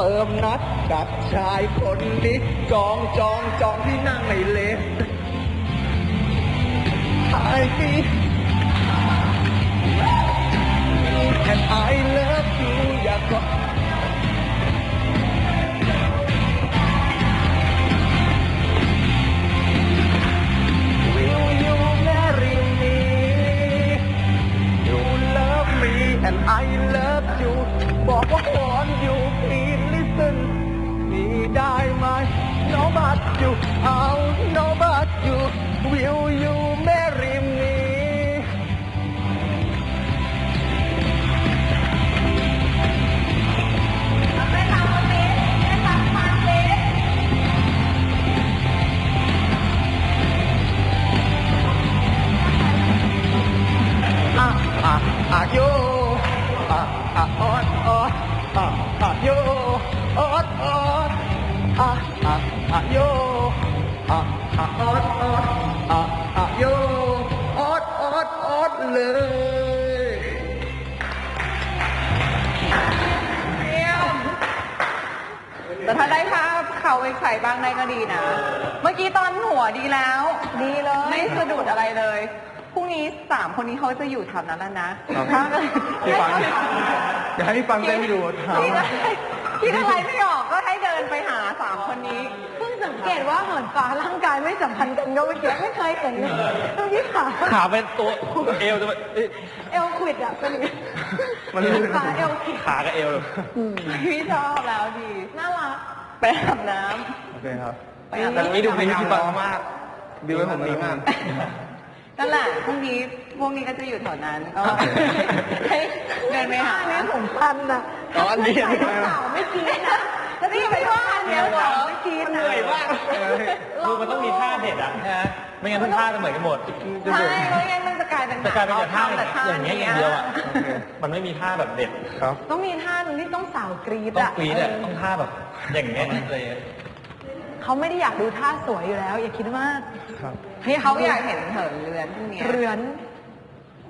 เปิมนัดกับชายคนนี้จองจองจองที่นั่งในเลนไอพี อะอดออดอะอะโยออดออดออดเลยเดียวแต่ถ้าได้ภาพเขาไปใส่บ้างได้ก็ดีนะ เมื่อกี้ตอนหัวดีแล้ว ดีเลย ไม่สะดุดอะไรเลย พรุ่งนี้สามคนนี้เขาจะอยู่แถวนั้นแล้วนะถ้าเกิดพี่ฟังอยากให้พี่ฟังเต้นให้ดูถามคิดอะไรคิดอะไรไม่ออกก็ให้เดินไปหาสามคน สังเกตว่าเหินฟ้าร่างกายไม่สัมพันธ์กันก็เมื่อกี้ไม่เคยเห็นเลยเมื่อกี้ขาขาเป็นตัวเอวจะเป็นเอ๊ะเอวขวิดอะเป็นอย่างนี้มันขาเอวขวิดขากับเอวเลยพี่ชอบแล้วดีน่ารักไปอาบน้โอเคครับำไปอาบแต่น้ำนี้ดูเป็นที่ฟังมากดีไว้ผมดีมาก นั่นแหละพรุ่งนี้พวกนี้ก็จะอยู่แถวนั้นก็ให้เดินไปหาอันนี้ผมพันอะอ๋ออันนี้ใส่กระเป๋าไม่กินนะ แล้วนี่ไม่ว่าอันเดียวเหรอไม่กินเหนื่อยมากคือมันต้องมีท่าเด็ดอะนะไม่งั้นทุกท่าจะเหมือนกันหมดใช่ไม่งั้นมันจะกลายเป็นจะกลายเป็นแต่ท่าแต่ท่าอย่างเงี้ยอย่างเดียวอะมันไม่มีท่าแบบเด็ดครับ ต้องมีท่าหนึงที่ต้องสาวกรี๊ดต้องอะกรี๊ดอะต้องท่าแบบอย่างเงี้ยเลยเขาไม่ได้อยากดูท่าสวยอยู่แล้ว อย่าคิดมากครับที่เขาอยากเห็นเหินเรือนพรุ่งนี้เรือน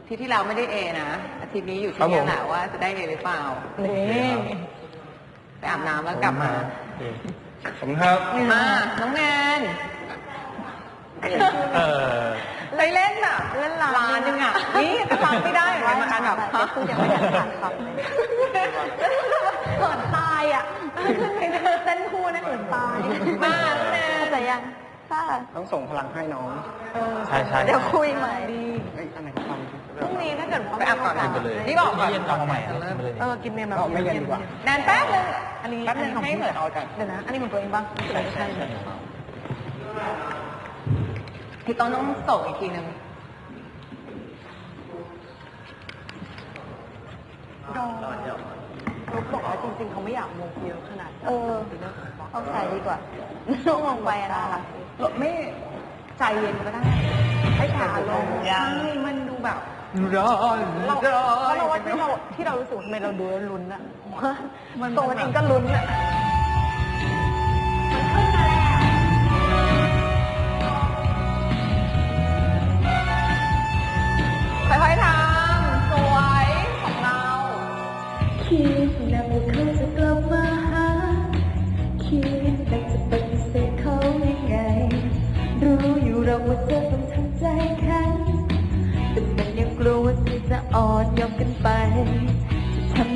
ที่ที่เราไม่ได้เอนะอาทิตย์นี้อยู่ครัที่บผมนี่แหละว่าจะได้เอหรือเปล่านี่ ไปอาบน้ำแล้วกลับมาขอบคุณครับ มาน้องแนนเออไปเล่นอะเล่นลานลานนึงอะ นี่จะฟังไม่ได้เหมือนกันมาอันแบบแต่คือยังไม่ได้ขาดคำเลยเหินตายอะเต้นคู่นั่นเหินตาย มาน้องแนนเข้าใจยัง ค่ะ ต้องส่งพลังให้น้องใช่ใช่เดี๋ยวคุยใหม่ดีเอ้ยอันไหนครับพรุ่งนี้ถ้าเกิดเขาไปอาบก่อนม่ไปเลยนี่บอกก่อนเย็นเอามาใหม่อะเริ่มไปเลยเออกินเมนแบบเอาไม่เย็นดีกว่าแนนแป๊บนึงอันนี้แป๊บนึงให้เหินออกก่อนเดี๋ยวนะอันนี้มันตัวเองบ้างใช่ใช่พี่ต้องต้องส่งอีกทีนึงดองเขาบอกว่าจริงๆเขาไม่อยากมงเยอะขนาดเออ เอาใส่ดีกว่าน้องมองไปอะน่ารักไม่ใจเย็นก็ได้ให้ขาลงใช่มันดูแบบร้อนเราเพราะเราว่าที่เราที่เรารู้สึกว่าทำไมเราดูแล้วลุ้นอะว่ามันตัวมันเองก็ลุ้นอะ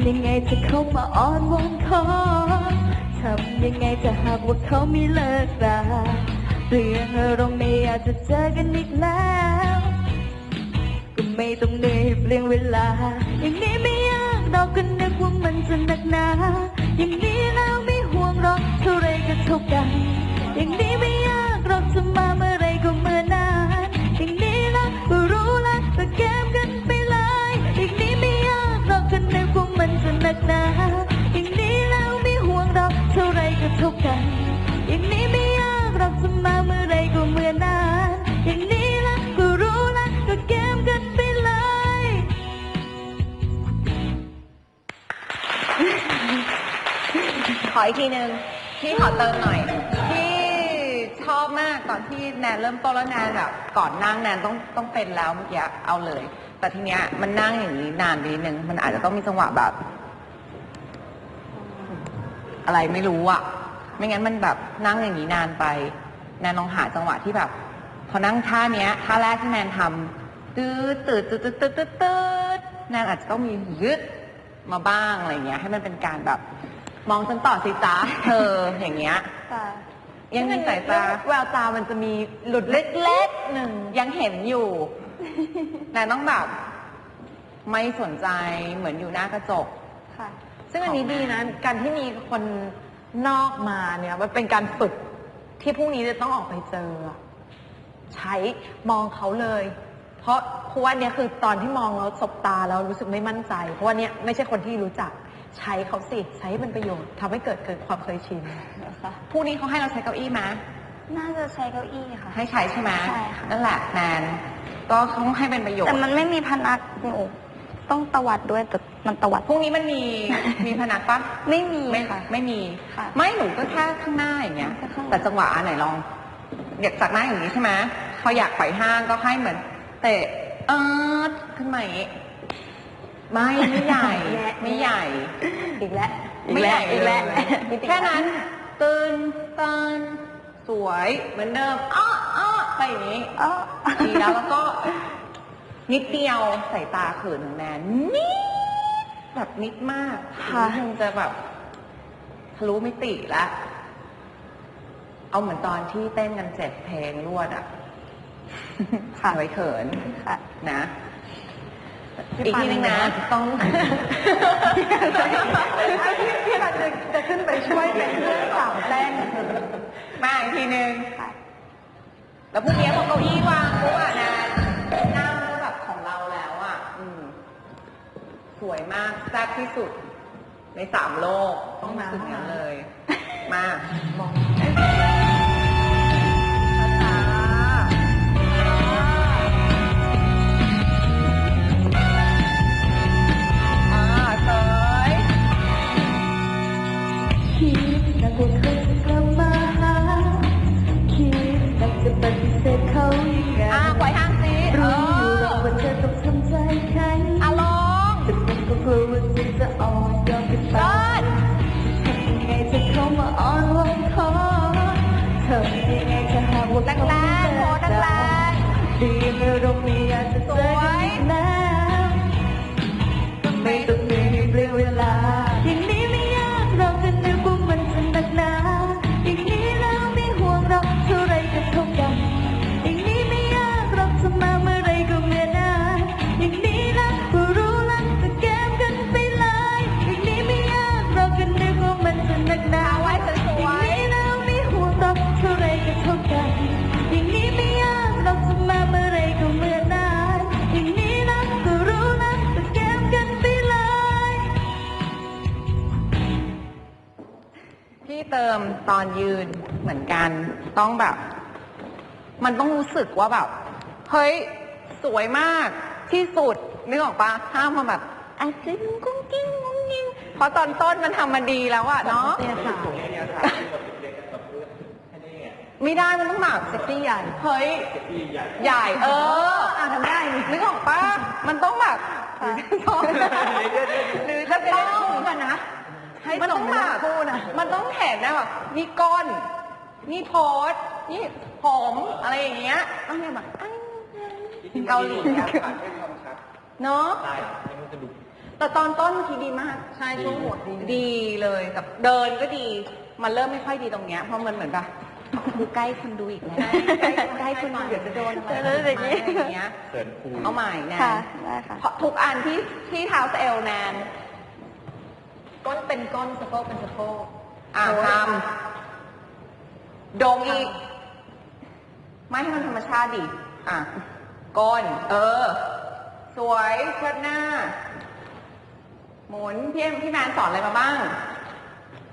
ำยังไงถ้าเขามาอ้อนวอนขอทำยังไงจะหากว่าเขาไม่เลิกราเรื่องเราไม่อยากจะเจอกันอีกแล้ว ก็ไม่ต้องเหนื่อยเปลี่ยนเวลา อย่างนี้ไม่ยากดอกก็นึกว่ามันจะหนักหนาอย่างนี้ ออีกทีหนึ่งพี่ขอเติมหน่อยพี่ชอบมากตอนที่แนนเริ่มต้นแล้วแนนแบบก่อนนั่งแนนต้องต้องเป็นแล้วเมื่อกี้เอาเลย แต่ทีเนี้ยมันนั่งอย่างนี้นานไปนิดนึงมันอาจจะต้องมีจังหวะแบบ อะไรไม่รู้อะ ไม่งั้นมันแบบนั่งอย่างนี้นานไป แนนลองหาจังหวะที่แบบ พอนั่งท่าเนี้ยท่าแรกที่แนนทำตืดตืดตืดตืดตืดตืดตืดแนนอาจจะต้องมียึดมาบ้างอะไรเงี้ย ให้มันเป็นการแบบ มองฉันต่อสิจ้าเธออย่างเงี้ย ค่ะยังมีสายตา แววตามันจะมีหลุดเล็กๆหนึ่งยังเห็นอยู่ แต่ต้องแบบ ไม่สนใจเหมือนอยู่หน้ากระจก ค่ะ ซึ่งอันนี้ดีนะ การที่มีคนนอกมาเนี่ยมันเป็นการฝึกที่พรุ่งนี้จะต้องออกไปเจอ ใช้มองเขาเลย เพราะเพราะว่าเนี่ยคือตอนที่มองแล้วสบตาแล้วรู้สึกไม่มั่นใจ เพราะว่าเนี่ยไม่ใช่คนที่รู้จัก ใช้เขาสิ ใช้ให้เป็นประโยชน์ทำให้เกิดเกิดความเคยชินนะคะ พรุ่งนี้เขาให้เราใช้เก้าอี้ไหมน่าจะใช้เก้าอี้ค่ะ ให้ใช้ใช่ไหมใช่ค่ะ นั่นแหละแนนก็ต้องให้เป็นประโยชน์แต่มันไม่มีพนักหนูต้องตวัดด้วยแต่มันตวัดพรุ่งนี้มันมี มีพนักปะไม่มีไม่ค่ะ ไม่มี ค่ะ ไม่หนูก็แค่ข้างหน้าอย่างเงี้ย แค่ข้างหลังแต่จังหวะอันไหนลองอยากจากหน้าอย่างนี้ใช่ไหมพออยากปล่อยห้างก็ให้เหมือนเตะเออขึ้นมาอย่างงี้ ไม่ไม่ใหญ่ไม่ใหญ่ อีกแล้วไม่ใหญ่อีกแล้วเลยแค่นั้นตื่นตื่นสวยเหมือนเดิมอ้ออ้อไปอย่างนี้อ๋อดีแล้วแล้วก็ นิดเดียวสายตาเขินของแนนนิดแบบนิดมากค่ะคงจะแบบทะลุมิติแล้วเอาเหมือนตอนที่เต้นกันเจ็ดเพลงรวดอะค่ะไว้เขินค่ะนะ อีกทีนึงนะต้องพี่ปันจะจะขึ้นไปช่วยเป็นเพื่อนสาวเต้นมาอีกทีนึงค่ะแล้วพรุ่งนี้พอเก้าอี้วางปุ๊บอะนะหน้ามันก็แบบของเราแล้วอะอืมสวยมากแซ่บที่สุด ในสามโลกต้องรู้สึกอย่างนั้นเลย มามอง ไม่อย พี่เติมตอนยืนเหมือนกัน ต้องแบบ มันต้องรู้สึกว่าแบบ เฮ้ย สวยมากที่สุดนึกออกปะห้ามมาแบบอะจิ้งกุ้งกิ้งกุ้งกิ้งเพราะตอนต้นมันทำมาดีแล้วอะเนาะเตียสาวไม่ได้มันต้องแบบเซ็กซี่ใหญ่เฮ้ยใหญ่ เอออะทำได้นี่นึกออกปะมันต้องแบบชอบหรือจะต้อง กันนะ ให้ มันส่ต้องงไปแบทั้บงคู่นะมันต้องเห็นนะแบบนี่ก้นนี่โพสนี่ผมอะไรอย่างเงี้ยต้องเนี่ยแบบอ้าวเกาหลีอะเนาะแต่ตอนต้นเมื่อกี้ดีมากใช่ช่วงหัวดีดีเลยกับเดินก็ดี มันเริ่มไม่ค่อยดีตรงเนี้ยเพราะมันเหมือนแบบดูใกล้คนดูอีกแล้วใกล้ใกล้คนดูเดี๋ยวจะโดนอะไรเอออย่างงี้อะไรอย่างเงี้ยเขินครูเอาใหม่แนค่ะนได้ค่ะเพราะทุกอันที่ที่เท้าสเอลแนน ก้นเป็นก้นสะโพกเป็นสะโพกอ่าทำโดงอีก ไม่ให้มันธรรมชาติดิ อะ ก้น เออ สวยเชิดหน้า หมุนพี่พี่แมนสอนอะไรมาบ้าง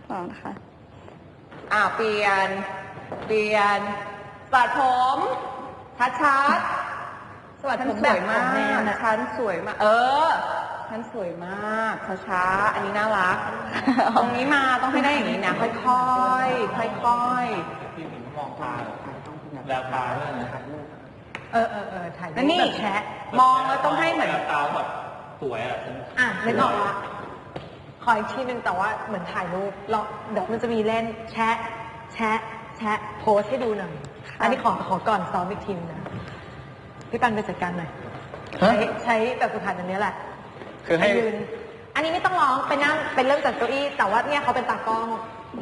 สองค่ะ อ่าเปลี่ยน เปลี่ยนตัดผมชัดชัดๆสวัสดีฉันผมสแบวบยขมาองแนนกอะฉันสวยมาก เออ ฉันสวยมากช้าๆอันนี้น่ารัก ตรงนี้มาต้องให้ได้อย่างนี้นะค่อยๆค่อยพี่หมิงมองตาแววตาด้วยนะครับเออเออเออถ่ายๆรูแล้วปนี่แบบแชะมองแล้วต้องให้เหมือนแววตาแบบสวยอะฉันอะนึกออกละขอออีกทีหนึ่งแต่ว่าเหมือนถ่ายรูปเราเดี๋ยวมันจะมีเล่นแชะแชะแชะโพสให้ดูหน่อยอันนี้ขอขอก่อนซ้อมอีกทีนึงนะพี่ปันไปจัดการหน่อยฮะใช้ใช้แบบฝึกหัดอันนี้แหละ คือให้ไปยืนอันนี้ไม่ต้องร้องไปนั่งเป็นเริ่มจากเก้าอี้แต่ว่าเนี่ยเขาเป็นตากล้อง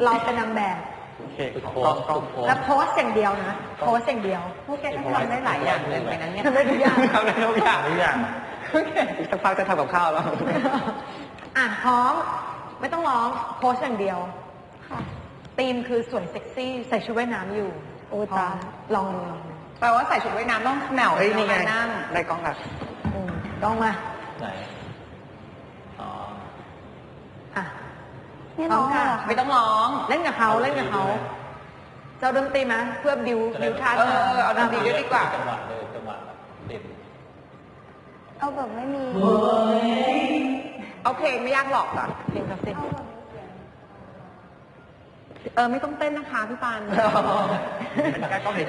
เราเป็นนางแบบ โอเคโพสต์โพสต์แล้วโพสอย่างเดียวนะโพสอย่างเดียวพวกแกก็ทำได้หลายอย่างเกินไปนั้นเนี่ยทำได้ทุกอย่างทำได้ทุกอย่างทุกอย่างโอเคอีกสักพักจะทำกับข้าวแล้ว อะพร้อมไม่ต้องร้องโพสอย่างเดียวธีมคือสวยเซ็กซี่ใส่ชุดว่ายน้ำอยู่โอ้ตาลองดูลองดูแปลว่าใส่ชุดว่ายน้ำต้องแหนวเฮ้ยนี่ไงแล้วมานั่งได้กล้องละอืมต้องมา ไหน อ๋อ อะ นี่พร้น้ออมงค่ะเหรอไม่ต้องร้อง เล่นกับเขาเล่นกับเขาเจ้าดนตรีไหมเพื่อบิวบิวท่าเออเอาดนตรีด้วยดีกว่า จังหวะเลยจังหวะแบบเต็มเอาแบบไม่มีเอาเพลงไม่ยากหรอกอะเพลงแบบสิเออไม่ต้องเต้นนะคะพี่ปันใกล้กล้องเห็น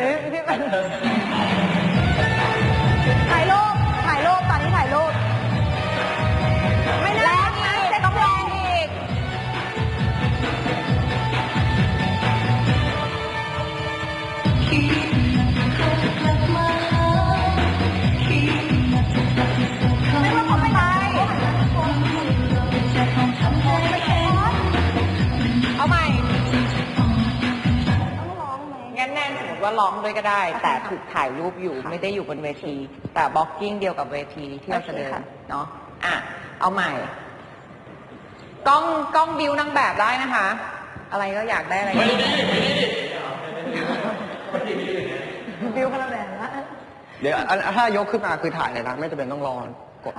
ร้องด้วยก็ได้ แต่ถูกถ่ายรูปอยู่ไม่ได้อยู่บนเวที แต่บล็อกกิ้งเดียวกับเวทีที่เราจะเดินเนาะอะเอาใหม่ กล้องกล้องบิวนางแบบได้นะคะ อะไรก็อยากได้อะไรก็บิวคนละแบบนะเดี๋ยวอันถ้ายกขึ้นมาคือถ่ายเลยนะไม่จำเป็นต้องรอกด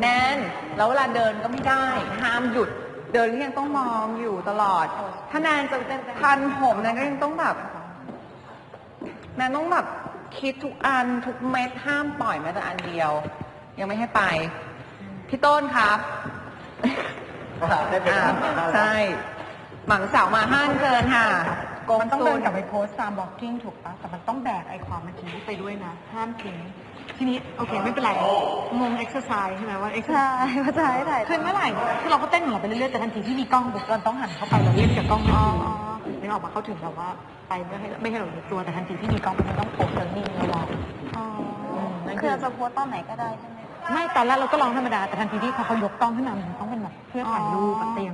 แน่น แล้วเวลาเดินก็ไม่ได้ ห้ามหยุด เดินก็ยังต้องมองอยู่ตลอด ถ้าแนนจะพันผมแนนก็ยังต้องแบบ แนนต้องแบบคิดทุกอันทุกเม็ดห้ามปล่อยแม้แต่อันเดียว ยังไม่ให้ไป พี่ต้นครับ ได้เป็นอ่าใช่ หมังสาวมาห้านเกินค่ะโกมันต้องซูเดินกลับไปโพสตามบล็อกกิ้งถูกปะแต่มันต้องแบกไอความเมื่อกี้ไปด้วยนะ ห้ามทิ้งทีนี้ โอเค ไม่เป็นไร งงเอ็กซ์ไซส์ใช่ไหมว่าเอ็กซ์ไซใช่ส์ว่าจะให้ถ่ายคือเมื่อไหร่คือเราก็เต้นของเราไปเรื่อยๆแต่ทันทีที่มีกล้องปุ๊บเราต้องหันเข้าไปเราเล่นกับกล้องทันทีนึกออกมาเขาถึงแบบว่าไปไม่ให้ไม่ให้เรารู้ตัวแต่ทันทีที่มีกล้องมันต้องโพสต์แล้วนิ่งแล้วรออ๋อนั่นคือคือเราจะโพสต์ตอนไหนก็ได้ใช่ไหมไม่ตอนแรกเราก็ร้องธรรมดาแต่ทันทีที่พอเขายกกล้องขึ้นมามันต้องเป็นแบบเพื่อถ่ายรูปอะเตรียม